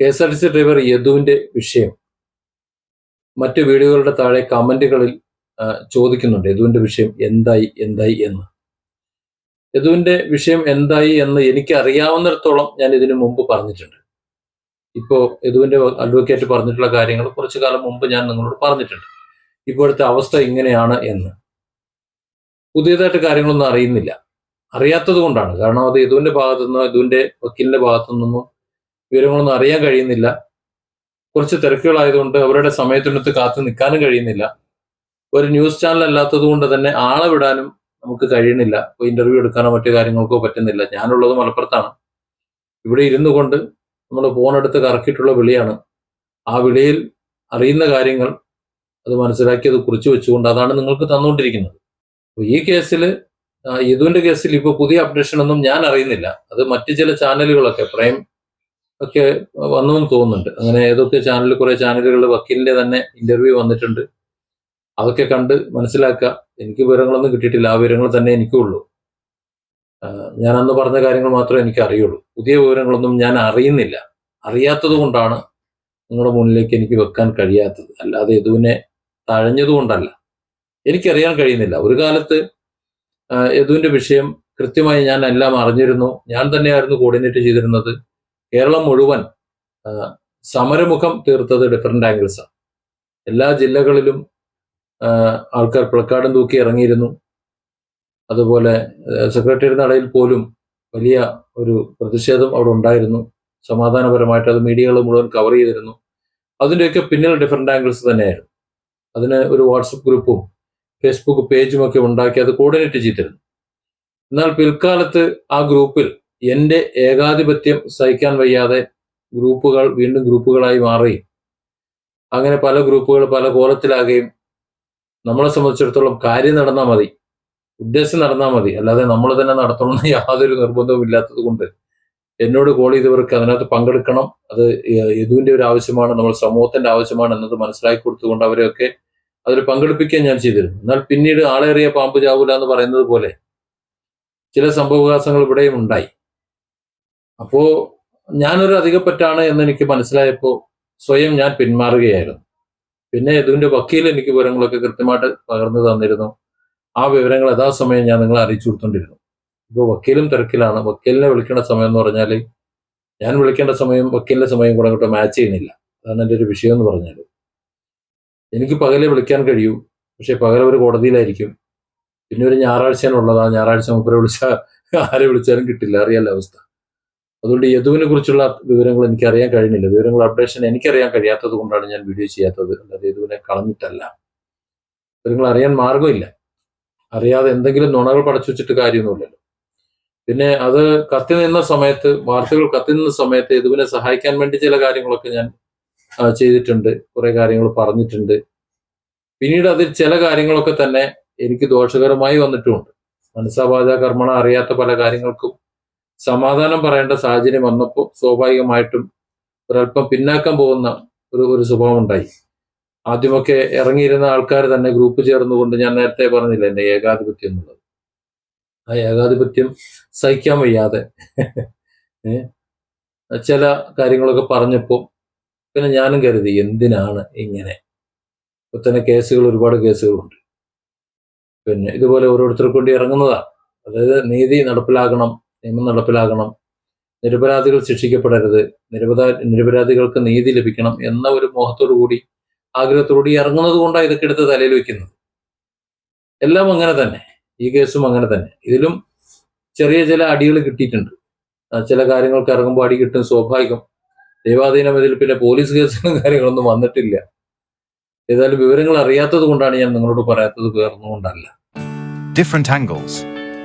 K S R T C driver യദുവിന്റെ വിഷയം. മറ്റു വീഡിയോകളുടെ താഴെ കമന്റുകളിൽ ചോദിക്കുന്നുണ്ട് യദുവിന്റെ വിഷയം എന്തായി എന്തായി എന്ന്. യദുവിന്റെ വിഷയം എന്തായി എന്ന് എനിക്ക് അറിയാവുന്നിടത്തോളം ഞാൻ ഇതിനു മുമ്പ് പറഞ്ഞിട്ടുണ്ട്. ഇപ്പോ യദുവിന്റെ അഡ്വക്കേറ്റ് പറഞ്ഞിട്ടുള്ള കാര്യങ്ങൾ കുറച്ചു കാലം മുമ്പ് ഞാൻ നിങ്ങളോട് പറഞ്ഞിട്ടുണ്ട്. ഇപ്പോഴത്തെ അവസ്ഥ ഇങ്ങനെയാണ് എന്ന്. പുതിയതായിട്ട് കാര്യങ്ങളൊന്നും അറിയുന്നില്ല. അറിയാത്തത് കൊണ്ടാണ്. കാരണം അത് യദുവിന്റെ ഭാഗത്തു നിന്നോ യദുവിന്റെ വക്കീലിന്റെ ഭാഗത്തു നിന്നോ വിവരങ്ങളൊന്നും അറിയാൻ കഴിയുന്നില്ല. കുറച്ച് തിരക്കുകളായതുകൊണ്ട് അവരുടെ സമയത്തിനടുത്ത് കാത്തു നിൽക്കാനും കഴിയുന്നില്ല. ഒരു ന്യൂസ് ചാനൽ അല്ലാത്തത് കൊണ്ട് തന്നെ ആളെ വിടാനും നമുക്ക് കഴിയുന്നില്ല. ഇന്റർവ്യൂ എടുക്കാനോ മറ്റു കാര്യങ്ങൾക്കോ പറ്റുന്നില്ല. ഞാനുള്ളത് മലപ്പുറത്താണ്. ഇവിടെ ഇരുന്നു കൊണ്ട് നമ്മൾ ഫോണെടുത്ത് കറക്കിയിട്ടുള്ള വിളിയാണ്. ആ വിളിയിൽ അറിയുന്ന കാര്യങ്ങൾ അത് മനസ്സിലാക്കി അത് കുറിച്ച് വെച്ചുകൊണ്ട് അതാണ് നിങ്ങൾക്ക് തന്നുകൊണ്ടിരിക്കുന്നത്. അപ്പോൾ ഈ കേസിൽ യദുവിന്റെ കേസിൽ ഇപ്പോൾ പുതിയ അപ്ഡേഷൻ ഒന്നും ഞാൻ അറിയുന്നില്ല. അത് മറ്റു ചില ചാനലുകളൊക്കെ പ്രൈം ഒക്കെ വന്നെന്ന് തോന്നുന്നുണ്ട്. അങ്ങനെ ഏതൊക്കെ ചാനലിൽ കുറെ ചാനലുകൾ വക്കീലിന്റെ തന്നെ ഇന്റർവ്യൂ വന്നിട്ടുണ്ട്. അതൊക്കെ കണ്ട് മനസ്സിലാക്കുക എനിക്ക് വിവരങ്ങളൊന്നും കിട്ടിയിട്ടില്ല. ആ വിവരങ്ങൾ തന്നെ എനിക്കുള്ളൂ. ഞാൻ അന്ന് പറഞ്ഞ കാര്യങ്ങൾ മാത്രമേ എനിക്ക് അറിയുള്ളൂ പുതിയ വിവരങ്ങളൊന്നും ഞാൻ അറിയുന്നില്ല. അറിയാത്തത് കൊണ്ടാണ് നിങ്ങളുടെ മുന്നിലേക്ക് എനിക്ക് വെക്കാൻ കഴിയാത്തത്. അല്ലാതെ യദുവിനെ തഴഞ്ഞതുകൊണ്ടല്ല എനിക്കറിയാൻ കഴിയുന്നില്ല. ഒരു കാലത്ത് യദുവിന്റെ വിഷയം കൃത്യമായി ഞാൻ എല്ലാം അറിഞ്ഞിരുന്നു. ഞാൻ തന്നെയായിരുന്നു കോർഡിനേറ്റ് ചെയ്തിരുന്നത്. കേരളം മുഴുവൻ സമരമുഖം തീർത്തത് ഡിഫറെന്റ് ആംഗിൾസാണ് എല്ലാ ജില്ലകളിലും ആൾക്കാർ പ്ലക്കാർഡും തൂക്കി ഇറങ്ങിയിരുന്നു. അതുപോലെ സെക്രട്ടറി നടയിൽ പോലും വലിയ ഒരു പ്രതിഷേധം അവിടെ ഉണ്ടായിരുന്നു. സമാധാനപരമായിട്ട് അത് മീഡിയകൾ മുഴുവൻ കവർ ചെയ്തിരുന്നു. അതിന്റെയൊക്കെ പിന്നിൽ ഡിഫറെന്റ് ആംഗിൾസ് തന്നെയായിരുന്നു. അതിന് ഒരു വാട്സപ്പ് ഗ്രൂപ്പും ഫേസ്ബുക്ക് പേജുമൊക്കെ ഉണ്ടാക്കി അത് കോർഡിനേറ്റ് ചെയ്തിരുന്നു. എന്നാൽ പിൽക്കാലത്ത് ആ ഗ്രൂപ്പിൽ എന്റെ ഏകാധിപത്യം സഹിക്കാൻ വയ്യാതെ ഗ്രൂപ്പുകൾ വീണ്ടും ഗ്രൂപ്പുകളായി മാറി. അങ്ങനെ പല ഗ്രൂപ്പുകൾ പല കോലത്തിലാകുകയും നമ്മളെ സംബന്ധിച്ചിടത്തോളം കാര്യം നടന്നാൽ മതി. ഉദ്ദേശം നടന്നാൽ മതി. അല്ലാതെ നമ്മൾ തന്നെ നടത്തണമെന്ന് യാതൊരു നിർബന്ധവും ഇല്ലാത്തത് കൊണ്ട് എന്നോട് കോൾ ചെയ്തവർക്ക് അതിനകത്ത് പങ്കെടുക്കണം. അത് യദുവിന്റെ ഒരു ആവശ്യമാണ് നമ്മൾ സമൂഹത്തിന്റെ ആവശ്യമാണ് എന്നത് മനസ്സിലാക്കി കൊടുത്തുകൊണ്ട് അവരെയൊക്കെ അതിൽ പങ്കെടുപ്പിക്കാൻ ഞാൻ ചെയ്തിരുന്നു. എന്നാൽ പിന്നീട് ആളേറിയ പാമ്പ് ചാവൂല എന്ന് പറയുന്നത് പോലെ ചില സംഭവവികാസങ്ങൾ ഇവിടെയും ഉണ്ടായി. അപ്പോ ഞാനൊരു അധികപ്പറ്റാണ് എന്ന് എനിക്ക് മനസ്സിലായപ്പോൾ സ്വയം ഞാൻ പിന്മാറുകയായിരുന്നു. പിന്നെ യദുവിന്റെ വക്കീൽ എനിക്ക് വിവരങ്ങളൊക്കെ കൃത്യമായിട്ട് പകർന്നു തന്നിരുന്നു. ആ വിവരങ്ങൾ യഥാസമയം ഞാൻ നിങ്ങളെ അറിയിച്ചു കൊടുത്തോണ്ടിരുന്നു. ഇപ്പോൾ വക്കീലും തിരക്കിലാണ്. വക്കീലിനെ വിളിക്കേണ്ട സമയം എന്ന് പറഞ്ഞാൽ ഞാൻ വിളിക്കേണ്ട സമയം വക്കീലിന്റെ സമയം കൂടെ അങ്ങോട്ട് മാച്ച് ചെയ്യുന്നില്ല. അതാണ് എന്റെ ഒരു വിഷയം എന്ന് പറഞ്ഞാൽ എനിക്ക് പകലെ വിളിക്കാൻ കഴിയൂ. പക്ഷെ പകൽ ഒരു കോടതിയിലായിരിക്കും. പിന്നെ ഒരു ഞായറാഴ്ചയാണുള്ളത് ആ ഞായറാഴ്ച മുപ്പരെ വിളിച്ചാൽ ആരെ വിളിച്ചാലും കിട്ടില്ല. അറിയാല്ല അവസ്ഥ. അതുകൊണ്ട് യദുവിനെ കുറിച്ചുള്ള വിവരങ്ങൾ എനിക്ക് അറിയാൻ കഴിയുന്നില്ല. വിവരങ്ങൾ അപ്ഡേഷൻ എനിക്കറിയാൻ കഴിയാത്തത് കൊണ്ടാണ് ഞാൻ വീഡിയോ ചെയ്യാത്തത്. അല്ലാതെ യദുവിനെ കളഞ്ഞിട്ടല്ല. വിവരങ്ങൾ അറിയാൻ മാർഗമില്ല അറിയാതെ എന്തെങ്കിലും നുണകൾ പടച്ചു വെച്ചിട്ട് കാര്യമൊന്നുമില്ലല്ലോ. പിന്നെ അത് കത്തി നിന്ന സമയത്ത് വാർത്തകൾ കത്തി നിന്ന സമയത്ത് യദുവിനെ സഹായിക്കാൻ വേണ്ടി ചില കാര്യങ്ങളൊക്കെ ഞാൻ ചെയ്തിട്ടുണ്ട്. കുറെ കാര്യങ്ങൾ പറഞ്ഞിട്ടുണ്ട്. പിന്നീട് അതിൽ ചില കാര്യങ്ങളൊക്കെ തന്നെ എനിക്ക് ദോഷകരമായി വന്നിട്ടുമുണ്ട്. മനസ്സാബാധ കർമ്മണ അറിയാത്ത പല കാര്യങ്ങൾക്കും സമാധാനം പറയേണ്ട സാഹചര്യം വന്നപ്പോൾ സ്വാഭാവികമായിട്ടും ഒരല്പം പിന്നാക്കം പോകുന്ന ഒരു ഒരു സ്വഭാവം ഉണ്ടായി ആദ്യമൊക്കെ ഇറങ്ങിയിരുന്ന ആൾക്കാർ തന്നെ ഗ്രൂപ്പ് ചേർന്നുകൊണ്ട് ഞാൻ നേരത്തെ പറഞ്ഞില്ല എന്റെ ഏകാധിപത്യം എന്നുള്ളത്. ആ ഏകാധിപത്യം സഹിക്കാൻ വയ്യാതെ ചില കാര്യങ്ങളൊക്കെ പറഞ്ഞപ്പോൾ പിന്നെ ഞാനും കരുതി എന്തിനാണ് ഇങ്ങനെ? ഇപ്പൊ തന്നെ കേസുകൾ ഒരുപാട് കേസുകളുണ്ട്. പിന്നെ ഇതുപോലെ ഓരോരുത്തർക്ക് വേണ്ടി ഇറങ്ങുന്നതാണ് അതായത് നീതി നടപ്പിലാകണം നിയമം നടപ്പിലാകണം നിരപരാധികൾ ശിക്ഷിക്കപ്പെടരുത്. നിരപരാ നിരപരാധികൾക്ക് നീതി ലഭിക്കണം എന്ന ഒരു മോഹത്തോടു കൂടി ആഗ്രഹത്തോടുകൂടി ഇറങ്ങുന്നത് കൊണ്ടാണ് ഇതൊക്കെ എടുത്ത് തലയിൽ വെക്കുന്നത്. എല്ലാം അങ്ങനെ തന്നെ. ഈ കേസും അങ്ങനെ തന്നെ. ഇതിലും ചെറിയ ചില അടികൾ കിട്ടിയിട്ടുണ്ട്. ചില കാര്യങ്ങൾക്ക് ഇറങ്ങുമ്പോൾ അടി കിട്ടും സ്വാഭാവികം. ദൈവാധീനം ഇതിൽ പിന്നെ പോലീസ് കേസുകളും കാര്യങ്ങളൊന്നും വന്നിട്ടില്ല. ഏതായാലും വിവരങ്ങൾ അറിയാത്തത് കൊണ്ടാണ് ഞാൻ നിങ്ങളോട് പറയാത്തത് വേറൊന്നുകൊണ്ടല്ല different angles.